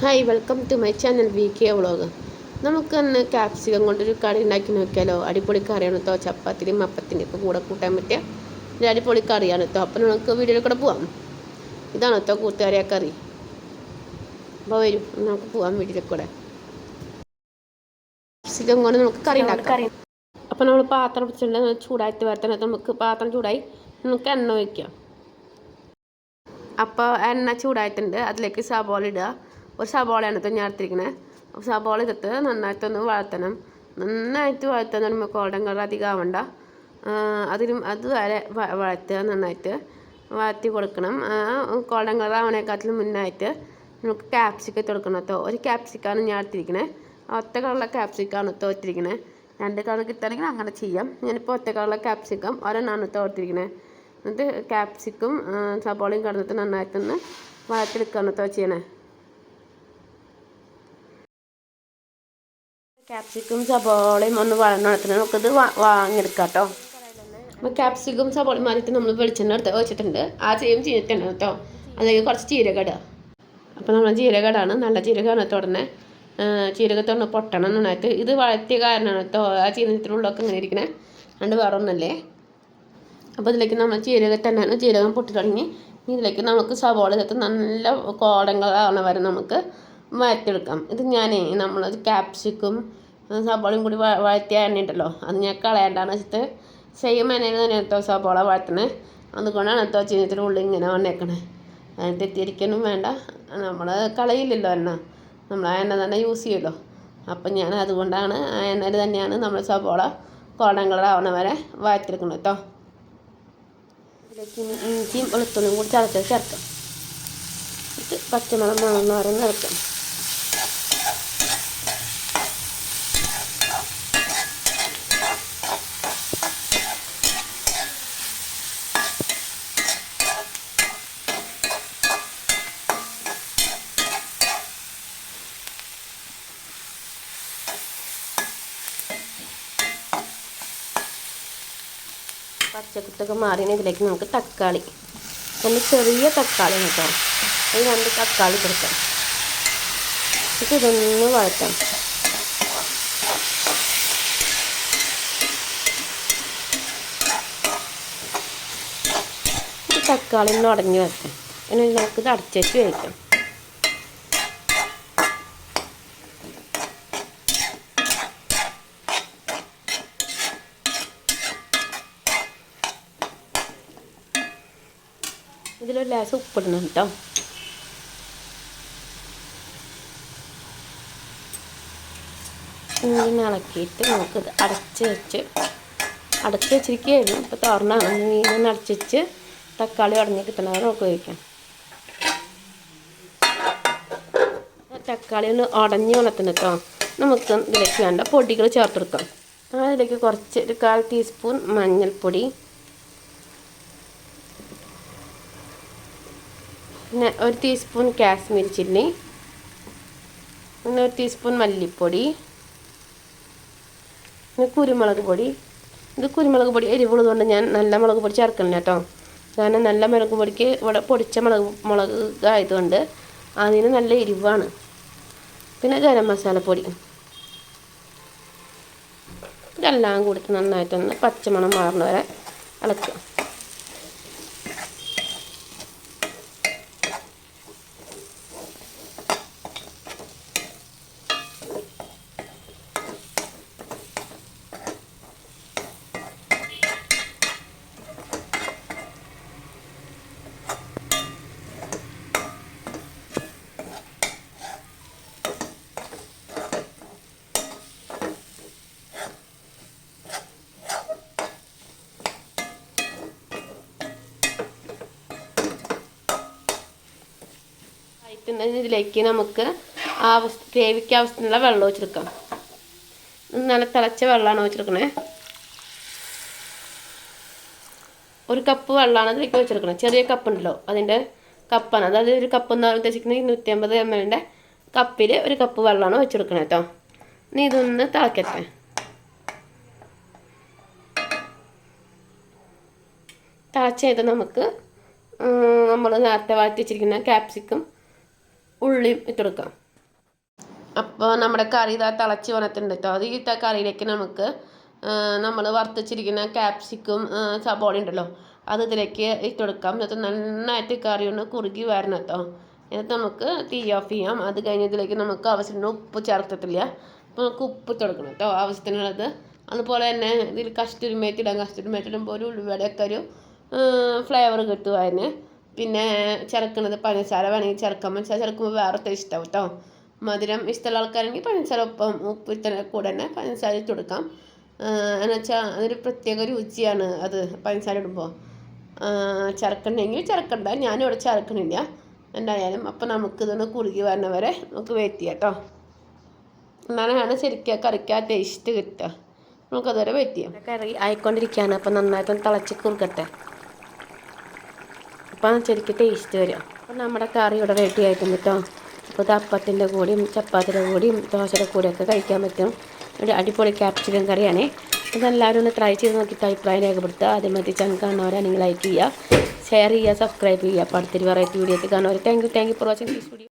Hi welcome to my channel V K vlog നമുക്കൊന്ന് capsicum കൊണ്ടൊരു കറി ഉണ്ടാക്കി നോക്കിയാലോ? അടിപൊളി കറിയാണ് കേട്ടോ ചപ്പാത്തിയും അപ്പത്തിന്റെ ഒക്കെ കൂടെ കൂട്ടാൻ പറ്റിയ ഒരു അടിപൊളി കറിയാണ് കേട്ടോ അപ്പം നമുക്ക് വീഡിയോയിൽ കൂടെ പോവാം. ഇതാണ് കേട്ടോ കൂട്ടുകാരിയ കറി? അപ്പോൾ വരും നമുക്ക് പോവാം വീഡിയോയിൽ കൂടെ. ക്യാപ്സിക്കം കൊണ്ട് നമുക്ക് കറി ഉണ്ടാക്കാം. അപ്പോൾ നമ്മൾ പാത്രം വെച്ചിട്ടുണ്ടെങ്കിൽ ചൂടായിട്ട് വരത്തണം നമുക്ക് പാത്രം ചൂടായി നമുക്ക് എണ്ണ ഒഴിക്കാം. അപ്പോൾ എണ്ണ ചൂടായിട്ടുണ്ട്. അതിലേക്ക് സബോള ഇടുക. ഒരു സബോളയാണ് ഇപ്പം ഞാൻ എടുത്തിരിക്കുന്നത് സബോള ഇട്ടിട്ട് നന്നായിട്ടൊന്ന് വഴത്തണം നന്നായിട്ട് വഴത്താൻ നമുക്ക് ഗോൾഡൻ കളർ അധികം ആവണ്ട. അതിലും അതുവരെ വഴറ്റുക നന്നായിട്ട്. വഴറ്റി കൊടുക്കണം. ഗോൾഡൻ കളർ ആവണേക്കാട്ടിലും മുന്നായിട്ട് നമുക്ക് ക്യാപ്സിക്ക ഇട്ട് കൊടുക്കണം കേട്ടോ ഒരു ക്യാപ്സിക്കാണ് ഞാൻ എടുത്തിരിക്കുന്നത് ഒറ്റ കളറുള്ള ക്യാപ്സിക്കാണ് തോറ്റിരിക്കണേ രണ്ട് കളർ കിട്ടുകയാണെങ്കിൽ അങ്ങനെ ചെയ്യാം. ഞാനിപ്പോൾ ഒറ്റ കളറുള്ള ക്യാപ്സിക്കം കേട്ടോ എടുത്തിരിക്കുന്നത് എന്നിട്ട് ക്യാപ്സിക്കും സബോളയും കടന്നിട്ട് നന്നായിട്ടൊന്ന് വഴറ്റിയെടുക്കുകയാണ് കേട്ടോ ചെയ്യണേ. ക്യാപ്സിക്കും സബോളയും ഒന്ന് വളർന്നെടുത്തിന് നമുക്കിത് വാങ്ങിയെടുക്കാം കേട്ടോ അപ്പോൾ ക്യാപ്സിക്കും സബോളയും മാറിയിട്ട് നമ്മൾ വെളിച്ചെണ്ണ എടുത്ത് വെച്ചിട്ടുണ്ട്. ആ ചെയ്യും ചെയ്തിട്ടുണ്ട് കേട്ടോ. അല്ലെങ്കിൽ കുറച്ച് ജീരകം ഇടുക അപ്പോൾ നമ്മൾ ജീരകടാണ് നല്ല ജീരകമാണ് തുടനെ ജീരകത്തൊന്ന് പൊട്ടണം നന്നായിട്ട് ഇത് വളർത്തിയ കാരണമാണ് കേട്ടോ. ആ ചീനത്തിനുള്ളൊക്കെ ഇങ്ങനെ ഇരിക്കണേ. അതുകൊണ്ട് വേറെ ഒന്നല്ലേ അപ്പോൾ ഇതിലേക്ക് നമ്മൾ ജീരകം തന്നെയാണ് ജീരകം പൊട്ടി തുടങ്ങി. ഇതിലേക്ക് നമുക്ക് സവോള ചേർത്ത് നല്ല കോടങ്ങളാണ് വരെ നമുക്ക് വഴറ്റിയെടുക്കാം ഇത് ഞാനേ നമ്മൾ ക്യാപ്സിക്കും സവാളയും കൂടി വഴറ്റിയ എണ്ണ ഉണ്ടല്ലോ അത് ഞാൻ കളയണ്ടാന്ന് വെച്ചിട്ട് സെയിം എണ്ണയിൽ തന്നെ കേട്ടോ സബോള വഴറ്റണേ. അതുകൊണ്ടാണ് കേട്ടോ ചീനത്തിന്റെ ഉള്ളിൽ ഇങ്ങനെ വന്നേക്കണേ. തെറ്റിയിരിക്കാനും വേണ്ട. നമ്മൾ കളയില്ലല്ലോ എണ്ണ. നമ്മൾ ആ എണ്ണ തന്നെ യൂസ് ചെയ്യുമല്ലോ അപ്പം ഞാൻ അതുകൊണ്ടാണ് ആ എണ്ണയിൽ തന്നെയാണ് നമ്മൾ സവാള കോടം കളർ ആവണ വരെ വഴറ്റിയെടുക്കുന്നത് കേട്ടോ ഇതിലേക്ക് ഇഞ്ചിയും വെളുത്തുള്ളിയും കൂടി ചതച്ചത് ചേർക്കാം. പച്ചമുളക് മുളക് വരെ നിറക്കാം പച്ചക്കുത്തൊക്കെ മാറിയ ഇതിലേക്ക് നമുക്ക് തക്കാളി. ഒന്ന് ചെറിയ തക്കാളി കേട്ടോ അത് രണ്ട് തക്കാളി കൊടുക്കാം. എന്നിട്ട് ഇതൊന്ന് വഴറ്റാം. തക്കാളി ഒന്ന് ഉടഞ്ഞു വെക്കാം പിന്നെ നമുക്കിത് അടച്ചേച്ച് വയ്ക്കാം ഇതിലൊരു ലേശം ഉപ്പിടണം കേട്ടോ ഇങ്ങനെ ഇളക്കിയിട്ട് നമുക്ക് അടച്ച് വെച്ച് അടച്ച് വെച്ചിരിക്കുകയായിരുന്നു. ഇപ്പോൾ തുറന്നാണ് ഇങ്ങനെ അടച്ച് വെച്ച് തക്കാളി ഉടഞ്ഞ് കിട്ടണവരെ നമുക്ക് ഉപയോഗിക്കാം. തക്കാളി ഒന്ന് ഉടഞ്ഞ് വന്നത്തിന് കേട്ടോ നമുക്ക് ഇതിലേക്ക് വേണ്ട പൊടികൾ ചേർത്തെടുക്കാം. അതിലേക്ക് കുറച്ച് ഒരു കാൽ ടീസ്പൂൺ മഞ്ഞൾപ്പൊടി പിന്നെ ഒരു ടീസ്പൂൺ കാശ്മീരി ചില്ലി പിന്നെ ഒരു ടീസ്പൂൺ മല്ലിപ്പൊടി പിന്നെ കുരുമുളക് പൊടി. ഇത് കുരുമുളക് പൊടി എരിവുള്ളതുകൊണ്ട് ഞാൻ നല്ല മുളക് പൊടി ചേർക്കണില്ല കേട്ടോ. കാരണം നല്ല മുളക് പൊടിക്ക് ഇവിടെ പൊടിച്ച മുളക് മുളക് ആയതുകൊണ്ട് അതിന് നല്ല എരിവാണ്. പിന്നെ ഗരം മസാലപ്പൊടി ഇതെല്ലാം കൂടി നന്നായിട്ടൊന്ന് പച്ചമണം മാറുന്ന വരെ ഇളക്കുക. ഇതിലേക്ക് നമുക്ക് ആവശ്യ ഗ്രേവിക്ക് ആവശ്യത്തിനുള്ള വെള്ളം ഒഴിച്ചെടുക്കാം. നല്ല തിളച്ച വെള്ളമാണ് ഒഴിച്ചെടുക്കണേ. ഒരു കപ്പ് വെള്ളമാണ് അതിലേക്ക് ഒഴിച്ചെടുക്കണം. ചെറിയ കപ്പ് ഉണ്ടല്ലോ അതിന്റെ കപ്പാണ് അതായത് ഒരു കപ്പ് എന്ന് ഉദ്ദേശിക്കുന്നത് ഇരുന്നൂറ്റി അമ്പത് എം എല്ലിന്റെ കപ്പിൽ ഒരു കപ്പ് വെള്ളമാണ് വെച്ചെടുക്കണേ കേട്ടോ. ഇനി ഇതൊന്ന് തിളക്കട്ടെ. തിളച്ചത് നമുക്ക് നമ്മൾ നേരത്തെ വാഴ്ത്തി വെച്ചിരിക്കുന്ന ക്യാപ്സിക്കും ഉള്ളിയും ഇട്ടെടുക്കാം അപ്പോൾ നമ്മുടെ കറി ഇതാ തിളച്ച് വന്നിട്ടുണ്ട് കേട്ടോ അത് ഈ കറിയിലേക്ക് നമുക്ക് നമ്മൾ വറുത്തിച്ചിരിക്കുന്ന ക്യാപ്സിക്കും സബോള ഉണ്ടല്ലോ അത് ഇതിലേക്ക് ഇട്ടെടുക്കാം. എന്നിട്ട് നന്നായിട്ട് കറി ഒന്ന് കുറുകി വരണം കേട്ടോ എന്നിട്ട് നമുക്ക് തീ ഓഫ് ചെയ്യാം. അത് കഴിഞ്ഞ് ഇതിലേക്ക് നമുക്ക് ആവശ്യത്തിന് ഉപ്പ് ചേർത്തിട്ടില്ല. അപ്പോൾ നമുക്ക് ഉപ്പ് ഇട്ടെടുക്കണം കേട്ടോ ആവശ്യത്തിനുള്ളത്. അതുപോലെ തന്നെ ഇതിൽ കസ്തൂരി മേറ്റിടാം കസ്റ്റുരി ഇടുമ്പോൾ ഒരു ഉള്ളിവടയൊക്കെ ഒരു ഫ്ലേവർ കിട്ടും അതിന്. പിന്നെ ചേർക്കുന്നത് പഞ്ചസാര വേണമെങ്കിൽ ചേർക്കാം പഞ്ചസാര ചേർക്കുമ്പോൾ വേറെ ആവും കേട്ടോ മധുരം ഇഷ്ടമുള്ള ആൾക്കാരെങ്കിൽ പഞ്ചസാര ഒപ്പം ഉപ്പ് ഇത്ര കൂടെ തന്നെ പഞ്ചസാര ഇട്ട് കൊടുക്കാം. എന്ന് വെച്ചാൽ അതൊരു പ്രത്യേക രുചിയാണ് അത് പഞ്ചസാര ഇടുമ്പോൾ ചേർക്കണമെങ്കിൽ ചേർക്കണ്ട ഞാനിവിടെ ചേർക്കണില്ല എന്തായാലും അപ്പോൾ നമുക്കിതൊന്ന് കുറുകി വരണവരെ നമുക്ക് വെയിറ്റ് ചെയ്യാം കേട്ടോ എന്നാലാണ് ശരിക്കും കറിക്ക് ആ ടേസ്റ്റ് കിട്ടുക. നമുക്കതുവരെ വെയിറ്റ് ചെയ്യാം. കറി ആയിക്കൊണ്ടിരിക്കുകയാണ്. അപ്പോൾ നന്നായിട്ടൊന്ന് തിളച്ച് കുറുകട്ടെ. അപ്പം ശരിക്കും ടേസ്റ്റ് വരും. അപ്പം നമ്മുടെ കറി ഇവിടെ റെഡി ആയിട്ടുണ്ട് കേട്ടോ അപ്പോൾ ഇത് അപ്പത്തിന്റെ കൂടിയും ചപ്പാത്തിന്റെ കൂടിയും ദോശയുടെ കൂടെയൊക്കെ കഴിക്കാൻ പറ്റും. ഒരു അടിപൊളി ക്യാപ്സിക്കം കറിയാണ്. ഇതെല്ലാവരും ഒന്ന് ട്രൈ ചെയ്ത് നോക്കിയിട്ട് അഭിപ്രായം രേഖപ്പെടുത്തുക. ആദ്യമായിട്ട് ചാനൽ നിങ്ങൾ ലൈക്ക് ചെയ്യുക. ഷെയർ ചെയ്യുക സബ്സ്ക്രൈബ് ചെയ്യുക. അപ്പോൾ അടുത്തൊരു വെറൈറ്റി വീഡിയോ കാണുന്നവർ thank you thank you for watching this video